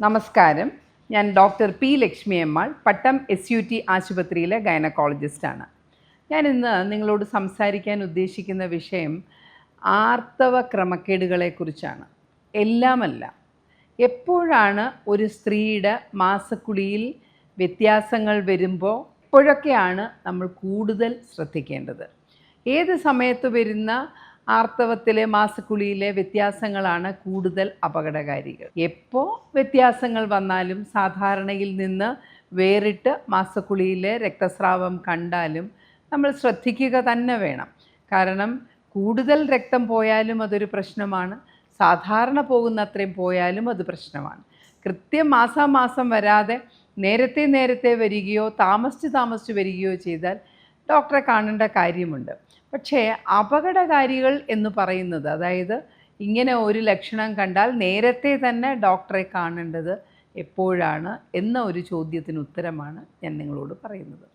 നമസ്കാരം. ഞാൻ doctor P Lakshmi Ammal Pattom S U T ആശുപത്രിയിലെ ഗൈനക്കോളജിസ്റ്റാണ്. ഞാൻ ഇന്ന് നിങ്ങളോട് സംസാരിക്കാൻ ഉദ്ദേശിക്കുന്ന വിഷയം ആർത്തവ ക്രമക്കേടുകളെക്കുറിച്ചാണ് എല്ലാമല്ല എപ്പോഴാണ് ഒരു സ്ത്രീയുടെ മാസക്കുളിയിൽ വ്യത്യാസങ്ങൾ വരുമ്പോൾ എപ്പോഴൊക്കെയാണ് നമ്മൾ കൂടുതൽ ശ്രദ്ധിക്കേണ്ടത്. ഏത് സമയത്ത് വരുന്ന ആർത്തവത്തിലെ മാസക്കുളിയിലെ വ്യത്യാസങ്ങളാണ് കൂടുതൽ അപകടകാരികൾ. എപ്പോൾ വ്യത്യാസങ്ങൾ വന്നാലും സാധാരണയിൽ നിന്ന് വേറിട്ട് മാസക്കുളിയിലെ രക്തസ്രാവം കണ്ടാലും നമ്മൾ ശ്രദ്ധിക്കുക തന്നെ വേണം. കാരണം കൂടുതൽ രക്തം പോയാലും അതൊരു പ്രശ്നമാണ്. സാധാരണ പോകുന്ന അത്രയും പോയാലും അത് പ്രശ്നമാണ്. കൃത്യം മാസാമാസം വരാതെ നേരത്തെ നേരത്തെ വരികയോ താമസിച്ച് താമസിച്ച് വരികയോ ചെയ്താൽ ഡോക്ടറെ കാണേണ്ട കാര്യമുണ്ട്. പക്ഷേ അപകടകാരികൾ എന്ന് പറയുന്നത് അതായത് ഇങ്ങനെ ഒരു ലക്ഷണം കണ്ടാൽ നേരത്തെ തന്നെ ഡോക്ടറെ കാണേണ്ടത് എപ്പോഴാണ് എന്ന ഒരു ചോദ്യത്തിന് ഉത്തരമാണ് ഞാൻ നിങ്ങളോട് പറയുന്നത്.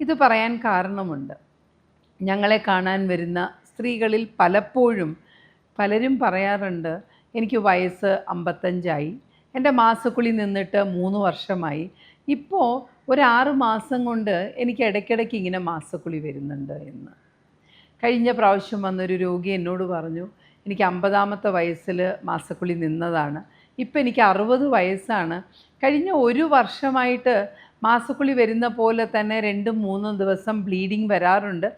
ഇത് പറയാൻ കാരണമുണ്ട്. ഞങ്ങളെ കാണാൻ വരുന്ന സ്ത്രീകളിൽ പലപ്പോഴും പലരും പറയാറുണ്ട് എനിക്ക് വയസ്സ് അമ്പത്തഞ്ചായി എന്റെ മാസക്കുളി നിന്നിട്ട് മൂന്ന് വർഷമായി ഇപ്പോൾ ഒരു ആറ് മാസം കൊണ്ട് എനിക്ക് ഇടയ്ക്കിടയ്ക്ക് ഇങ്ങനെ മാസക്കുളി വരുന്നുണ്ട് എന്ന്. കഴിഞ്ഞ പ്രാവശ്യം വന്നൊരു രോഗി എന്നോട് പറഞ്ഞു എനിക്ക് അമ്പതാമത്തെ വയസ്സിൽ മാസക്കുളി നിന്നതാണ്. ഇപ്പം എനിക്ക് അറുപത് വയസ്സാണ്. കഴിഞ്ഞ ഒരു വർഷമായിട്ട് മാസക്കുളി വരുന്ന പോലെ തന്നെ രണ്ടും മൂന്നും ദിവസം ബ്ലീഡിങ് വരാറുണ്ട്.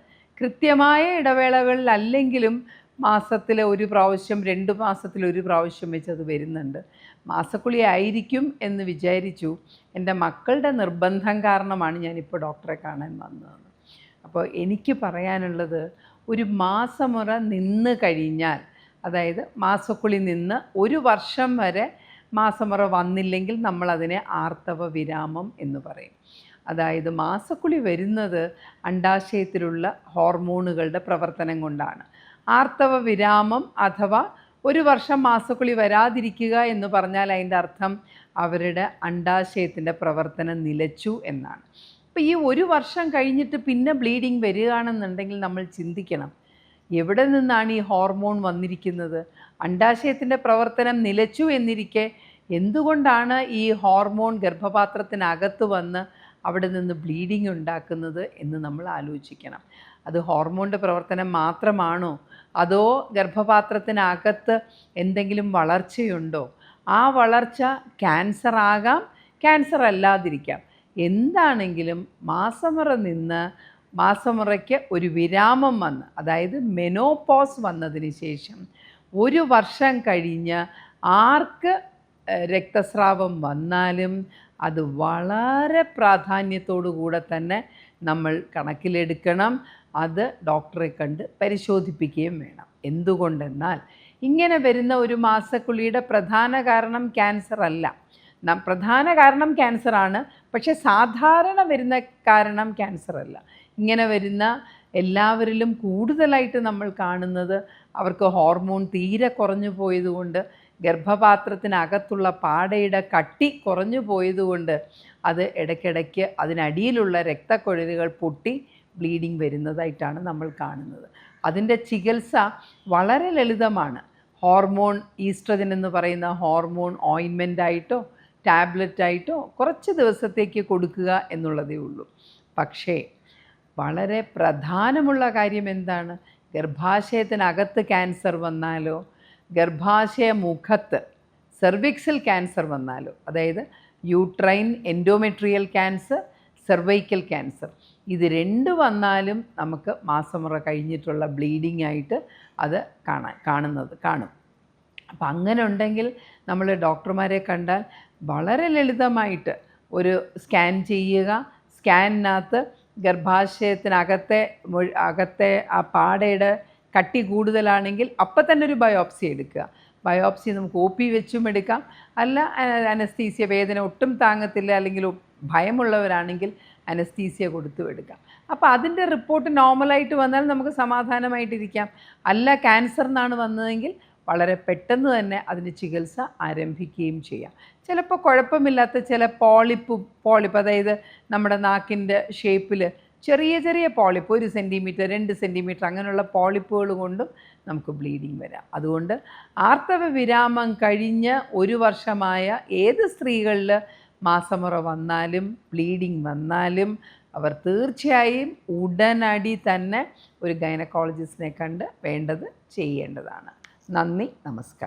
കൃത്യമായ ഇടവേളകളിലല്ലെങ്കിലും മാസത്തിൽ ഒരു പ്രാവശ്യം രണ്ട് മാസത്തിൽ ഒരു പ്രാവശ്യം വെച്ച് അത് വരുന്നുണ്ട്. മാസക്കുളി ആയിരിക്കും എന്ന് വിചാരിച്ചു. എന്റെ മക്കളുടെ നിർബന്ധം കാരണമാണ് ഞാനിപ്പോൾ ഡോക്ടറെ കാണാൻ വന്നത്. അപ്പോൾ എനിക്ക് പറയാനുള്ളത് ഒരു മാസമുറ നിന്ന് കഴിഞ്ഞാൽ അതായത് മാസക്കുളി നിന്ന് ഒരു വർഷം വരെ മാസമുറ വന്നില്ലെങ്കിൽ നമ്മളതിനെ ആർത്തവ വിരാമം എന്ന് പറയും. അതായത് മാസക്കുളി വരുന്നത് അണ്ടാശയത്തിലുള്ള ഹോർമോണുകളുടെ പ്രവർത്തനം കൊണ്ടാണ്. ആർത്തവ വിരാമം അഥവാ ഒരു വർഷം മാസക്കുളി വരാതിരിക്കുക എന്ന് പറഞ്ഞാൽ അതിന്റെ അർത്ഥം അവരുടെ അണ്ടാശയത്തിന്റെ പ്രവർത്തനം നിലച്ചു എന്നാണ്. അപ്പോൾ ഈ ഒരു വർഷം കഴിഞ്ഞിട്ട് പിന്നെ ബ്ലീഡിങ് വരികയാണെന്നുണ്ടെങ്കിൽ നമ്മൾ ചിന്തിക്കണം എവിടെ നിന്നാണ് ഈ ഹോർമോൺ വന്നിരിക്കുന്നത്? അണ്ടാശയത്തിന്റെ പ്രവർത്തനം നിലച്ചു എന്നിരിക്കെ എന്തുകൊണ്ടാണ് ഈ ഹോർമോൺ ഗർഭപാത്രത്തിനകത്ത് വന്ന് അവിടെ നിന്ന് ബ്ലീഡിങ് ഉണ്ടാക്കുന്നത് എന്ന് നമ്മൾ ആലോചിക്കണം. അത് ഹോർമോണിന്റെ പ്രവർത്തനം മാത്രമാണോ? അതോ ഗർഭപാത്രത്തിനകത്ത് എന്തെങ്കിലും വളർച്ചയുണ്ടോ? ആ വളർച്ച ക്യാൻസർ ആകാം ക്യാൻസർ അല്ലാതിരിക്കാം. എന്താണെങ്കിലും മാസമുറ നിന്ന് മാസമുറയ്ക്ക് ഒരു വിരാമം വന്ന് അതായത് മെനോപോസ് വന്നതിന് ശേഷം ഒരു വർഷം കഴിഞ്ഞ് ആർക്ക് രക്തസ്രാവം വന്നാലും അത് വളരെ പ്രാധാന്യത്തോടു കൂടെ തന്നെ നമ്മൾ കണക്കിലെടുക്കണം. അത് ഡോക്ടറെ കണ്ട് പരിശോധിപ്പിക്കുകയും വേണം. എന്തുകൊണ്ടെന്നാൽ ഇങ്ങനെ വരുന്ന ഒരു മാസക്കുളിയുടെ പ്രധാന കാരണം ക്യാൻസർ അല്ല. പ്രധാന കാരണം ക്യാൻസർ ആണ് പക്ഷെ സാധാരണ വരുന്ന കാരണം ക്യാൻസർ അല്ല. ഇങ്ങനെ വരുന്ന എല്ലാവരിലും കൂടുതലായിട്ട് നമ്മൾ കാണുന്നത് അവർക്ക് ഹോർമോൺ തീരെ കുറഞ്ഞു പോയതുകൊണ്ട് ഗർഭപാത്രത്തിനകത്തുള്ള പാടയുടെ കട്ടി കുറഞ്ഞു പോയതുകൊണ്ട് അത് ഇടയ്ക്കിടയ്ക്ക് അതിനടിയിലുള്ള രക്തക്കുഴലുകൾ പൊട്ടി ബ്ലീഡിങ് വരുന്നതായിട്ടാണ് നമ്മൾ കാണുന്നത്. അതിന്റെ ചികിത്സ വളരെ ലളിതമാണ്. ഹോർമോൺ ഈസ്ട്രജൻ എന്ന് പറയുന്ന ഹോർമോൺ ഓയിൻമെന്റ് ആയിട്ടോ ടാബ്ലറ്റ് ആയിട്ടോ കുറച്ച് ദിവസത്തേക്ക് കൊടുക്കുക എന്നുള്ളതേ ഉള്ളൂ. പക്ഷേ വളരെ പ്രധാനമുള്ള കാര്യം എന്താണ്? ഗർഭാശയത്തിനകത്ത് ക്യാൻസർ വന്നാലോ ഗർഭാശയ മുഖത്ത് സെർവിക്സിൽ ക്യാൻസർ വന്നാലോ. അതായത് uterine endometrial cancer cervical cancer ഇത് രണ്ട് വന്നാലും നമുക്ക് മാസമുറ കഴിഞ്ഞിട്ടുള്ള ബ്ലീഡിംഗ് ആയിട്ട് അത് കാണാൻ കാണുന്നത് കാണും. അപ്പം അങ്ങനെ ഉണ്ടെങ്കിൽ നമ്മൾ ഡോക്ടർമാരെ കണ്ടാൽ വളരെ ലളിതമായിട്ട് ഒരു സ്കാൻ ചെയ്യുക. സ്കാനിനകത്ത് ഗർഭാശയത്തിനകത്തെ അകത്തെ ആ പാടയുടെ കട്ടി കൂടുതലാണെങ്കിൽ അപ്പം തന്നെ ഒരു ബയോപ്സി എടുക്കുക. ബയോപ്സി നമുക്ക് ഒ പി വെച്ചും എടുക്കാം. അല്ല അനസ്തീസിയ വേദന ഒട്ടും താങ്ങത്തില്ല അല്ലെങ്കിൽ ഭയമുള്ളവരാണെങ്കിൽ അനസ്തീസിയ കൊടുത്തു എടുക്കാം. അപ്പോൾ അതിന്റെ റിപ്പോർട്ട് നോർമലായിട്ട് വന്നാൽ നമുക്ക് സമാധാനമായിട്ടിരിക്കാം. അല്ല ക്യാൻസർ എന്നാണ് വന്നതെങ്കിൽ വളരെ പെട്ടെന്ന് തന്നെ അതിന് ചികിത്സ ആരംഭിക്കുകയും ചെയ്യാം. ചിലപ്പോൾ കുഴപ്പമില്ലാത്ത ചില പോളിപ്പ് പോളിപ്പ് അതായത് നമ്മുടെ നാക്കിന്റെ ഷേപ്പിൽ ചെറിയ ചെറിയ പോളിപ്പ് ഒരു സെന്റിമീറ്റർ രണ്ട് സെന്റിമീറ്റർ അങ്ങനെയുള്ള പോളിപ്പുകൾ കൊണ്ടും നമുക്ക് ബ്ലീഡിങ് വരാം. അതുകൊണ്ട് ആർത്തവ വിരാമം കഴിഞ്ഞ് ഒരു വർഷമായ ഏത് സ്ത്രീകളിൽ മാസമുറ വന്നാലും ബ്ലീഡിങ് വന്നാലും അവർ തീർച്ചയായും ഉടനടി തന്നെ ഒരു ഗൈനക്കോളജിസ്റ്റിനെ കണ്ട് വേണ്ടത് ചെയ്യേണ്ടതാണ്. നന്ദി നമസ്കാരം.